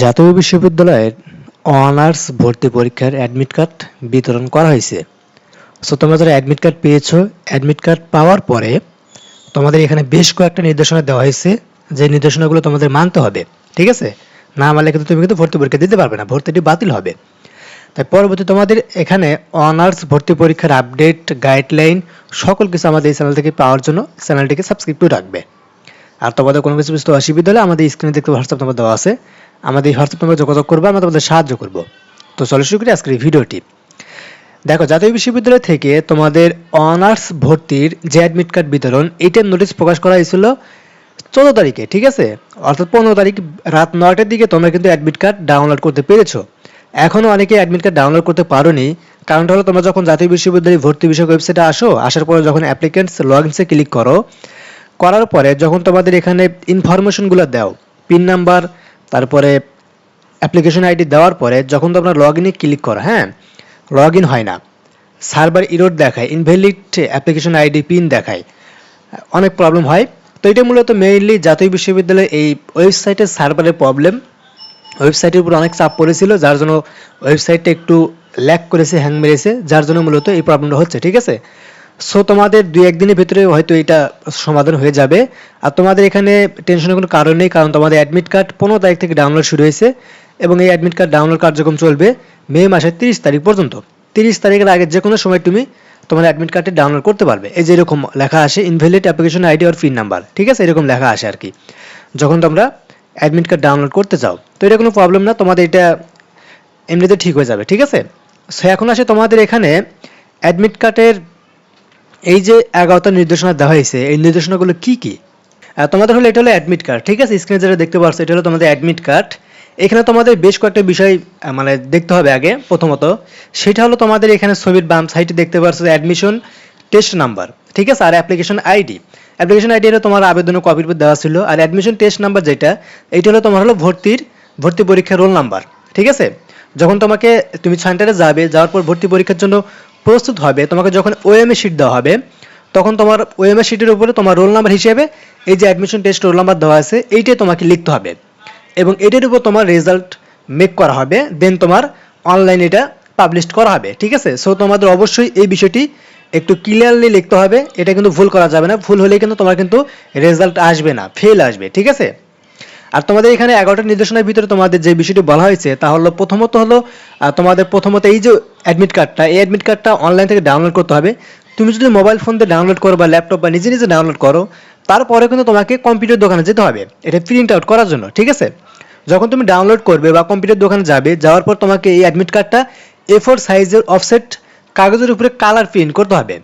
জাতীয় বিশ্ববিদ্যালয়ের অনার্স ভর্তি পরীক্ষার অ্যাডমিট কার্ড বিতরণ করা হয়েছে। সো তোমরা যারা অ্যাডমিট কার্ড পেয়েছ, অ্যাডমিট কার্ড পাওয়ার পরে তোমাদের এখানে বেশ কয়েকটা নির্দেশনা দেওয়া হয়েছে, যে নির্দেশনাগুলো তোমাদের মানতে হবে, ঠিক আছে? না মানলে কিন্তু তুমি কিন্তু ভর্তি পরীক্ষা দিতে পারবে না, ভর্তিটি বাতিল হবে। তাই পরবর্তী তোমাদের এখানে অনার্স ভর্তি পরীক্ষার আপডেট, গাইডলাইন, সকল কিছু আমাদের এই চ্যানেল থেকে পাওয়ার জন্য চ্যানেলটিকে সাবস্ক্রাইব করে রাখবে। আর তোমাদের কোনো কিছু বুঝতে অসুবিধা হলে আমাদের স্ক্রিনে দেখতে হোয়াটসঅ্যাপ নাম্বার দেওয়া আছে। আমাদের এই হোয়াটসঅ্যাপ নাম্বারে যোগাযোগ করবে, আমরা তোমাদের সাহায্য করব। তো চলো শুরু করি আজকের ভিডিওটি দেখো, জাতীয় বিশ্ববিদ্যালয় থেকে তোমাদের অনার্স ভর্তির যে অ্যাডমিট কার্ড বিতরণ এইটার নোটিশ প্রকাশ করা হয়েছিল চোদ্দ তারিখে, ঠিক আছে? অর্থাৎ পনেরো তারিখ রাত নয়টার দিকে তোমরা কিন্তু অ্যাডমিট কার্ড ডাউনলোড করতে পেরেছ। এখনও অনেকে অ্যাডমিট কার্ড ডাউনলোড করতে পারোনি। কারণটা হলো, তোমরা যখন জাতীয় বিশ্ববিদ্যালয় ভর্তি বিষয়ক ওয়েবসাইটে আসো, আসার পরে যখন অ্যাপ্লিকেন্টস লগ ইনসে ক্লিক করো, করার পরে যখন তোমাদের এখানে ইনফরমেশনগুলো দাও পিন নাম্বার তারপরে অ্যাপ্লিকেশন আইডি দেওয়ার পরে যখন তোমরা লগ ইনে ক্লিক করো হ্যাঁ? লগ ইন হয় না। সার্ভার ইরোড দেখায় ইনভ্যালিড অ্যাপ্লিকেশন আইডি পিন দেখায়। অনেক প্রবলেম হয়। তো এটা মূলত মেইনলি জাতীয় বিশ্ববিদ্যালয়ের এই ওয়েবসাইটের সার্ভারের প্রবলেম ওয়েবসাইটের উপর অনেক চাপ পড়েছিল, যার জন্য ওয়েবসাইটটা একটু ল্যাক করেছে হ্যাং মেরেছে, যার জন্য মূলত এই প্রবলেমটা হচ্ছে, ঠিক আছে? সো তোমাদের দুই একদিনের ভিতরে হয়তো এটা সমাধান হয়ে যাবে। আর তোমাদের এখানে টেনশনের কোনো কারণ নেই, কারণ তোমাদের অ্যাডমিট কার্ড পনেরো তারিখ থেকে ডাউনলোড শুরু হয়েছে এবং এই অ্যাডমিট কার্ড ডাউনলোড কার্যক্রম চলবে মে মাসের তিরিশ তারিখ পর্যন্ত। তিরিশ তারিখের আগে যে কোনো সময় তুমি তোমার অ্যাডমিট কার্ডটি ডাউনলোড করতে পারবে। এই যে এরকম লেখা আসে ইনভ্যালিড অ্যাপ্লিকেশন আইডি আর পিন নাম্বার ঠিক আছে? এরকম লেখা আসে আর কি। যখন তোমরা অ্যাডমিট কার্ড ডাউনলোড করতে চাও, তো এটা কোনো প্রবলেম না, তোমাদের এটা এমনিতে ঠিক হয়ে যাবে, ঠিক আছে? সো এখন আসে তোমাদের এখানে অ্যাডমিট কার্ডের এই যে এগারোটা নির্দেশনা দেওয়া হয়েছে, এই নির্দেশনাগুলো কি কি? তোমাদের হলো এটা হলো অ্যাডমিট কার্ড ঠিক আছে? স্ক্রিনে যেটা দেখতে পাচ্ছ এটা হলো তোমাদের অ্যাডমিট কার্ড এখানে তোমাদের বেশ কয়েকটা বিষয় মানে দেখতে হবে আগে, প্রথমত। সেটা হলো তোমাদের এখানে ছবির বাম সাইডে দেখতে পাচ্ছ অ্যাডমিশন টেস্ট নাম্বার ঠিক আছে? আর অ্যাপ্লিকেশন আইডি অ্যাপ্লিকেশন আইডি হলো তোমার আবেদনের কপির উপর দেওয়া ছিল, আর অ্যাডমিশন টেস্ট নাম্বার যেটা, এইটা হলো তোমার হলো ভর্তির, ভর্তি পরীক্ষার রোল নাম্বার ঠিক আছে? যখন তোমাকে তুমি সেন্টারে যাবে, যাওয়ার পর ভর্তি পরীক্ষার জন্য প্রস্তুত হবে, তোমাকে যখন ওএমএ শিট দেওয়া হবে, তখন তোমার ওএমএ শিটের উপরে তোমার রোল নাম্বার হিসেবে এই যে অ্যাডমিশন টেস্ট রোল নাম্বার দেওয়া আছে, এইটাই তোমাকে লিখতে হবে। এবং এটার উপর তোমার রেজাল্ট মেক করা হবে দেন তোমার অনলাইনে এটা পাবলিশ করা হবে, ঠিক আছে? সো তোমাদের অবশ্যই এই বিষয়টি একটু ক্লিয়ারলি লিখতে হবে, এটা কিন্তু ভুল করা যাবে না, ভুল হলে কিন্তু তোমার কিন্তু রেজাল্ট আসবে না ফেল আসবে, ঠিক আছে? আর তোমাদের এখানে এগারোটা নির্দেশনার ভিতরে তোমাদের যে বিষয়টি বলা হয়েছে, তা হলো প্রথমত হলো তোমাদের প্রথমত এই যে অ্যাডমিট কার্ডটা এই অ্যাডমিট কার্ডটা অনলাইন থেকে ডাউনলোড করতে হবে। তুমি যদি মোবাইল ফোন দিয়ে ডাউনলোড করো বা ল্যাপটপ বা নিজে নিজে ডাউনলোড করো, তারপরে কিন্তু তোমাকে কম্পিউটার দোকানে যেতে হবে। এটা প্রিন্ট আউট করার জন্য, ঠিক আছে? যখন তুমি ডাউনলোড করবে বা কম্পিউটার দোকানে যাবে, যাওয়ার পর তোমাকে এই অ্যাডমিট কার্ডটা এ ফোর সাইজের অফসেট কাগজের উপরে কালার প্রিন্ট করতে হবে।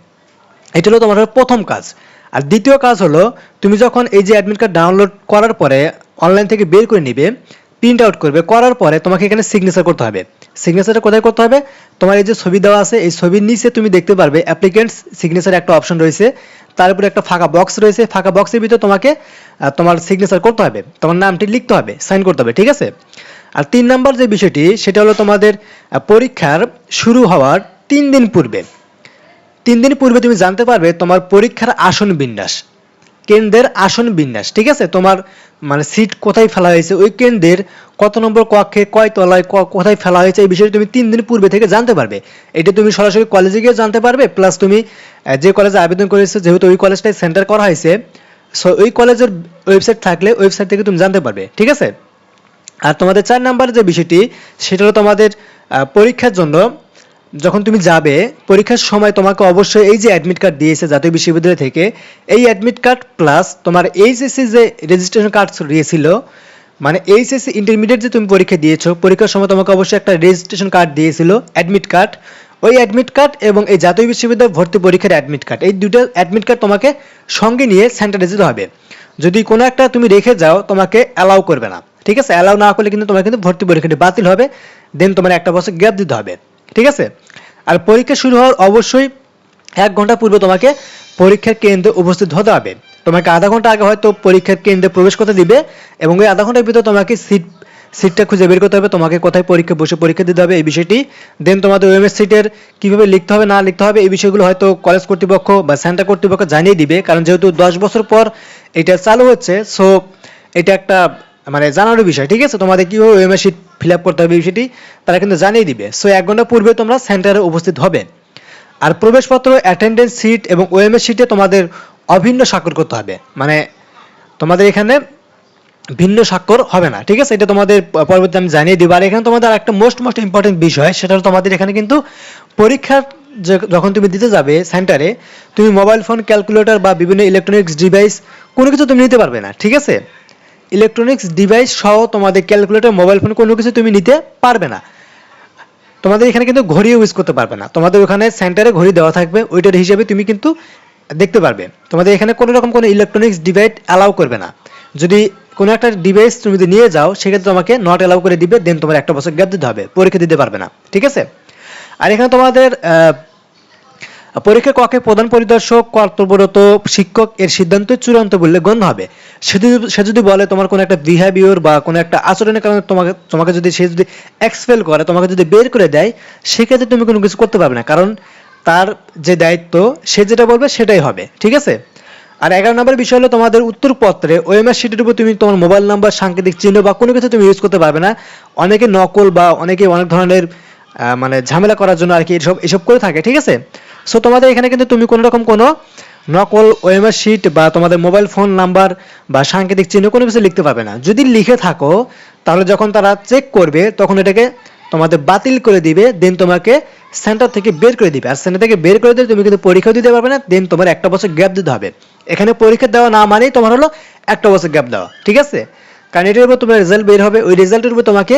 এটা হলো তোমার প্রথম কাজ। আর দ্বিতীয় কাজ হলো, তুমি যখন এই যে অ্যাডমিট কার্ড ডাউনলোড করার পরে অনলাইন থেকে বের করে নিবে প্রিন্ট আউট করবে, করার পরে তোমাকে এখানে সিগনেচার করতে হবে। সিগনেচারটা কোথায় করতে হবে? তোমার এই যে ছবি দেওয়া আছে, এই ছবির নিচে তুমি দেখতে পারবে অ্যাপ্লিকেন্টস সিগনেচার একটা অপশন রয়েছে। তার উপরে একটা ফাঁকা বক্স রয়েছে, ফাঁকা বক্সের ভিতরে তোমাকে তোমার সিগনেচার করতে হবে। তোমার নামটি লিখতে হবে সাইন করতে হবে, ঠিক আছে? আর তিন নাম্বার যে বিষয়টি, সেটা হলো তোমাদের পরীক্ষার শুরু হওয়ার তিন দিন পূর্বে। তিন দিন পূর্বে তুমি জানতে পারবে তোমার পরীক্ষার আসন বিন্যাস। কেন্দ্রের আসন বিন্যাস, ঠিক আছে? তোমার মানে সিট কোথায় ফেলা হয়েছে, ওই কেন্দ্রের কত নম্বর কক্ষে, কয় তলায় কোথায় ফেলা হয়েছে, এই বিষয়টি তুমি তিন দিন পূর্বে থেকে জানতে পারবে। এটা তুমি সরাসরি কলেজে গিয়ে জানতে পারবে প্লাস তুমি যে কলেজে আবেদন করেছ, যেহেতু ওই কলেজটাই সেন্টার করা হয়েছে সো ওই কলেজের ওয়েবসাইট থাকলে ওয়েবসাইট থেকে তুমি জানতে পারবে, ঠিক আছে? আর তোমাদের চার নাম্বার যে বিষয়টি, সেটা হলো তোমাদের পরীক্ষার জন্য যখন তুমি যাবে, পরীক্ষার সময় তোমাকে অবশ্যই এই যে অ্যাডমিট কার্ড দিয়েছে জাতীয় বিশ্ববিদ্যালয় থেকে, এই অ্যাডমিট কার্ড প্লাস তোমার এইচএসসি যে রেজিস্ট্রেশন কার্ড দিয়েছিল মানে এইচএসসি ইন্টারমিডিয়েট যে তুমি পরীক্ষা দিয়েছ, পরীক্ষার সময় তোমাকে অবশ্যই একটা রেজিস্ট্রেশন কার্ড দিয়েছিল অ্যাডমিট কার্ড ওই অ্যাডমিট কার্ড এবং এই জাতীয় বিশ্ববিদ্যালয় ভর্তি পরীক্ষার অ্যাডমিট কার্ড এই দুটো অ্যাডমিট কার্ড তোমাকে সঙ্গে নিয়ে সেন্টারে যেতে হবে। যদি কোনো একটা তুমি রেখে যাও, তোমাকে অ্যালাউ করবে না। ঠিক আছে? অ্যালাউ না করলে কিন্তু তোমার কিন্তু ভর্তি পরীক্ষাটি বাতিল হবে। দেন তোমার একটা বছর গ্যাপ দিতে হবে। ঠিক আছে? আর পরীক্ষা শুরু হওয়ার অবশ্যই এক ঘণ্টা পূর্বে তোমাকে পরীক্ষার কেন্দ্রে উপস্থিত হতে হবে। তোমাকে আধা ঘণ্টা আগে হয়তো পরীক্ষার কেন্দ্রে প্রবেশ করতে দিবে এবং ওই আধা ঘণ্টার ভিতরে তোমাকে সিট, সিটটা খুঁজে বের করতে হবে, তোমাকে কোথায় পরীক্ষা, বসে পরীক্ষা দিতে হবে এই বিষয়টি। দেন তোমাদের ওএমএস সিটের কীভাবে লিখতে হবে, না লিখতে হবে, এই বিষয়গুলো হয়তো কলেজ কর্তৃপক্ষ বা সেন্টার কর্তৃপক্ষ জানিয়ে দিবে। কারণ যেহেতু দশ বছর পর এটা চালু হচ্ছে সো এটা একটা মানে জানানোর বিষয়, ঠিক আছে? তোমাদের কীভাবে ওএমএস শিট ফিল আপ করতে হবে বিষয়টি, তারা কিন্তু জানিয়ে দিবে। সো এক ঘণ্টা পূর্বে তোমরা সেন্টারে উপস্থিত হবে। আর প্রবেশপত্র অ্যাটেন্ডেন্স শিট এবং ওএমএস শিটে তোমাদের অভিন্ন স্বাক্ষর করতে হবে। মানে তোমাদের এখানে ভিন্ন স্বাক্ষর হবে না, ঠিক আছে? এটা তোমাদের পরবর্তী আমি জানিয়ে দিব। আর এখানে তোমাদের একটা মোস্ট মোস্ট ইম্পর্টেন্ট বিষয়, সেটা তোমাদের এখানে কিন্তু পরীক্ষার যখন তুমি দিতে যাবে সেন্টারে তুমি মোবাইল ফোন ক্যালকুলেটর বা বিভিন্ন ইলেকট্রনিক্স ডিভাইস কোনো কিছু তুমি নিতে পারবে না, ঠিক আছে? ইলেকট্রনিক্স ডিভাইস সহ তোমাদের ক্যালকুলেটর মোবাইল ফোন কোনো কিছু তুমি নিতে পারবে না। তোমাদের এখানে কিন্তু ঘড়ি ইউজ করতে পারবে না। তোমাদের ওখানে সেন্টারে ঘড়ি দেওয়া থাকবে, ওইটার হিসেবে তুমি কিন্তু দেখতে পারবে। তোমাদের এখানে কোনো রকম কোনো ইলেকট্রনিক্স ডিভাইস অ্যালাউ করবে না। যদি কোনো একটা ডিভাইস তুমি যদি নিয়ে যাও, সেক্ষেত্রে তোমাকে নট অ্যালাউ করে দিবে দেন তোমার একটা বছর গ্যাপ দিতে হবে, পরীক্ষা দিতে পারবে না। ঠিক আছে? আর এখানে তোমাদের পরীক্ষা কক্ষে প্রধান পরিদর্শক, কর্তব্যরত শিক্ষক এর সিদ্ধান্ত চূড়ান্ত বললে গণ্য হবে। সে যদি বলে তোমার কোনো একটা বিহেভিয়র বা কোনো একটা আচরণের কারণে তোমাকে তোমাকে যদি, সে যদি এক্সপেল করে, তোমাকে যদি বের করে দেয়, সেক্ষেত্রে তুমি কোনো কিছু করতে পারবে না। কারণ তার যে দায়িত্ব, সে যেটা বলবে সেটাই হবে। ঠিক আছে? আর এগারো নম্বর বিষয় হলো তোমাদের উত্তরপত্রে ওএমআর শিটের উপর তুমি তোমার মোবাইল নাম্বার সাংকেতিক চিহ্ন বা কোনো কিছু তুমি ইউজ করতে পারবে না। অনেকে নকল বা অনেকে অনেক ধরনের মানে ঝামেলা করার জন্য আর কি এসব এসব করে থাকে, ঠিক আছে? সো তোমাদের এখানে কিন্তু তুমি কোনো রকম কোনো নকল ওএমআর শিট বা তোমাদের মোবাইল ফোন নাম্বার বা সাংকেতিক চিহ্ন কোনো কিছু লিখতে পারবে না। যদি লিখে থাকো, তাহলে যখন তারা চেক করবে, তখন এটাকে তোমাদের বাতিল করে দিবে দেন তোমাকে সেন্টার থেকে বের করে দিবে। আর সেন্টার থেকে বের করে দিলে তুমি কিন্তু পরীক্ষা দিতে পারবে না দেন তোমার একটা বছর গ্যাপ দিতে হবে। এখানে পরীক্ষা দেওয়া না মানেই তোমার হলো একটা বছর গ্যাপ দেওয়া, ঠিক আছে? কারণ এটার উপর তোমার রেজাল্ট বের হবে, ওই রেজাল্টের উপর তোমাকে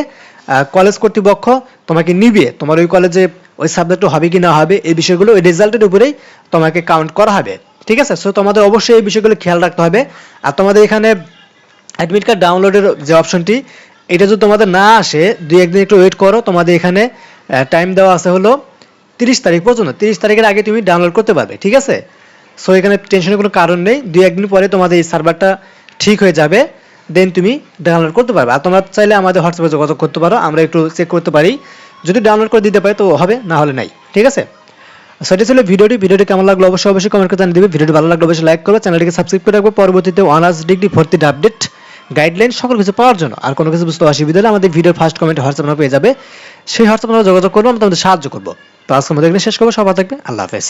কলেজ কর্তৃপক্ষ তোমাকে নিবে। তোমার ওই কলেজে ওই সাবজেক্ট হবে কি না হবে, এই বিষয়গুলো ওই রেজাল্টের উপরেই তোমাকে কাউন্ট করা হবে। ঠিক আছে? সো তোমাদের অবশ্যই এই বিষয়গুলো খেয়াল রাখতে হবে। আর তোমাদের এখানে অ্যাডমিট কার্ড ডাউনলোডের যে অপশনটি এটা যদি তোমাদের না আসে, দুই, একদিন একটু ওয়েট করো। তোমাদের এখানে টাইম দেওয়া আছে হলো তিরিশ তারিখ পর্যন্ত। তিরিশ তারিখের আগে তুমি ডাউনলোড করতে পারবে। ঠিক আছে? সো এখানে টেনশনের কোনো কারণ নেই। দুই, একদিন পরে তোমাদের এই সার্ভারটা ঠিক হয়ে যাবে। দেন তুমি ডাউনলোড করতে পারবে। আর তোমরা চাইলে আমাদের হোয়াটসঅ্যাপে যোগাযোগ করতে পারো, আমরা একটু চেক করতে পারি। যদি ডাউনলোড করে দিতে পারি তো হবে, না হলে নাই। ঠিক আছে? সেটা ছিল ভিডিওটি। ভিডিওটি কেমন লাগল অবশ্যই অবশ্যই কমেন্ট করে জানিয়ে দিবে। ভিডিওটি ভালো লাগলে অবশ্যই লাইক করবে চ্যানেলটিকে সাবস্ক্রাইব করে রাখবে। পরবর্তীতে অনার্স ডিগ্রি ভর্তির আপডেট গাইডলাইন সকল কিছু পাওয়ার জন্য। আর কোনো কিছু বুঝতে অসুবিধা হলে আমাদের ভিডিওর ফার্স্ট কমেন্ট হোয়াটসঅ্যাপ পেয়ে যাবে। সেই হোয়াটসঅ্যাপ নাম্বার যোগাযোগ করব আমরা তোমাদের সাহায্য করব। তো আজকে আমাদের এখানে শেষ করব। সবাই থাকবে আল্লাহ হাফেজ।